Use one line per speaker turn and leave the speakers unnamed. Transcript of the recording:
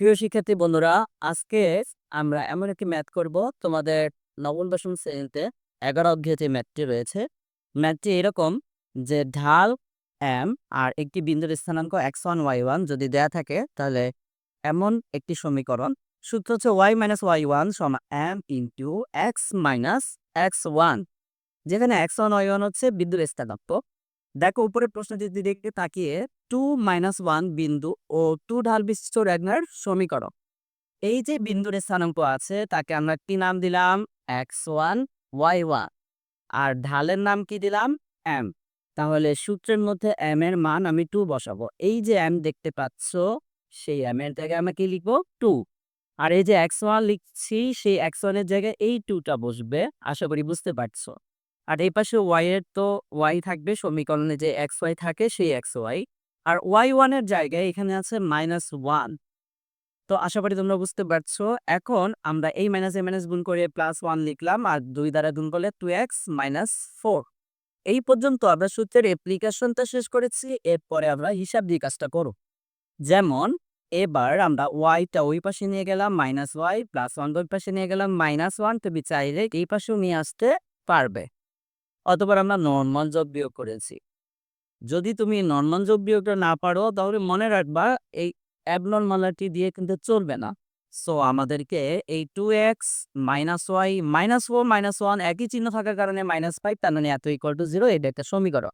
প্রিয় শিক্ষার্থী বন্ধুরা, আজকে আমরা এমন একটি ম্যাথ করব। তোমাদের নবম, দশম শ্রেণীতে এগারো অধ্যায়ে যে ম্যাথটি রয়েছে, ম্যাথটি এরকম যে ঢাল এম আর একটি বিন্দুর স্থানাঙ্ক এক্স ওয়ান ওয়াই ওয়ান যদি দেয়া থাকে, তাহলে এমন একটি সমীকরণ। সূত্র হচ্ছে ওয়াই মাইনাস ওয়াই ওয়ান সমান M into X minus X one যেখানে এক্স ওয়ান ওয়াই ওয়ান হচ্ছে বিন্দুর স্থানাঙ্ক। দেখো উপরে প্রশ্নটি দিকে তাকিয়ে টু মাইনাস ওয়ান বিন্দু ও টু ঢাল বিশিষ্ট রেগনার সমীকরণ। এই যে বিন্দুর স্থানাঙ্ক আছে, তাকে আমরা কি নাম দিলাম? এক্স ওয়ান ওয়াই ওয়ান আর ঢালের নাম কি দিলাম? এম তাহলে সূত্রের মধ্যে এম এর মান আমি টু বসাবো। এই যে এম দেখতে পাচ্ছ, সেই এম এর জায়গায় আমরা কি লিখব? টু আর এই যে এক্স ওয়ান লিখছি, সেই এক্স ওয়ানের জায়গায় এই টুটা বসবে। আশা করি বুঝতে পারছ। আর এই পাশে ওয়াই এর তো ওয়াই থাকবে, সমীকরণে যে এক্স ওয়াই থাকে, সেই এক্স ওয়াই আর ওয়াই ওয়ানের জায়গায় এখানে আছে মাইনাস ওয়ান তো আশা করি তোমরা বুঝতে পারছ। এখন আমরা এই মাইনাস এ মাইনাস গুণ করে প্লাস ওয়ান লিখলাম আর দুই দ্বারা গুণ করলে টু এক্স মাইনাস ফোর এই পর্যন্ত আমরা সূত্রের অ্যাপ্লিকেশনটা শেষ করেছি, এরপরে আমরা হিসাব দিয়ে কাজটা করো যেমন, এবার আমরা ওয়াইটা ওই পাশে নিয়ে গেলাম মাইনাস ওয়াই প্লাস ওয়ান ওই পাশে নিয়ে গেলাম মাইনাস ওয়ান তুমি চাইলে এই পাশেও নিয়ে আসতে পারবে। অতবার আমরা নর্মাল যোগ বিয়োগ করেছি। যদি তুমি নর্মাল যোগ বিয়োগটা না পারো, তাহলে মনে রাখবা এই অ্যাবনর্মালিটি দিয়ে কিন্তু চলবে না। সো আমাদেরকে এই two X minus Y minus four minus one একই চিহ্ন থাকার কারণে মাইনাস ফাইভ তার মানে এত ইকুয়াল টু জিরো এটা একটা সমীকরণ।